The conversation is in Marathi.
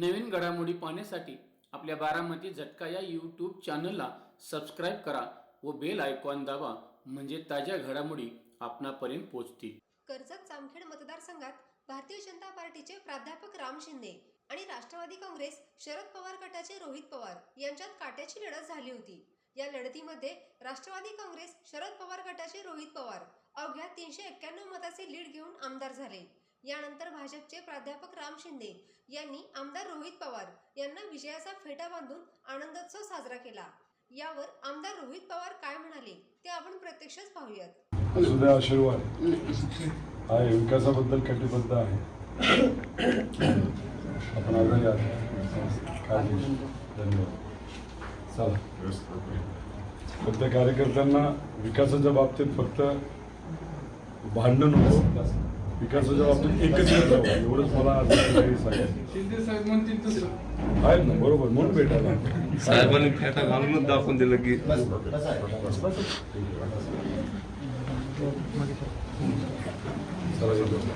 नवीन घडामोडी पाहण्यासाठी आपल्या बारामती झटका या यूट्यूब चॅनलला सबस्क्राईब करा व बेल आयकॉन दाबा म्हणजे ताज्या घडामोडी आपणापर्यंत पोहोचतील. कर्जत जामखेड मतदारसंघात भारतीय जनता पार्टीचे प्राध्यापक राम शिंदे आणि राष्ट्रवादी काँग्रेस शरद पवार गटाचे रोहित पवार यांच्यात काट्याची लढत झाली होती. या लढतीमध्ये राष्ट्रवादी काँग्रेस शरद पवार गटाचे रोहित पवार अवघ्या तीनशे एक्क्याण्णव मताचे लीड घेऊन आमदार झाले. यानंतर भाजपचे प्राध्यापक राम शिंदे यांनी आमदार रोहित पवार यांना विजयाचा फेटा बांधून आनंदोत्सव साजरा केला. यावर आमदार रोहित पवार काय म्हणाले ते आपण प्रत्यक्षच पाहूयात. आशीर्वाद. विकासाबद्दल कटिबद्ध आहे. आपण आग्रही धन्यवाद. फक्त कार्यकर्त्यांना विकासाच्या बाबतीत फक्त भांडण होतं. विकासाच्या बाबतीत राहू एवढंच मला शिंदे साहेब म्हणतील तसं. आहेत ना बरोबर म्हणून भेटायला. साहेबांनी फेटा घालूनच दाखवून दिलं की चला.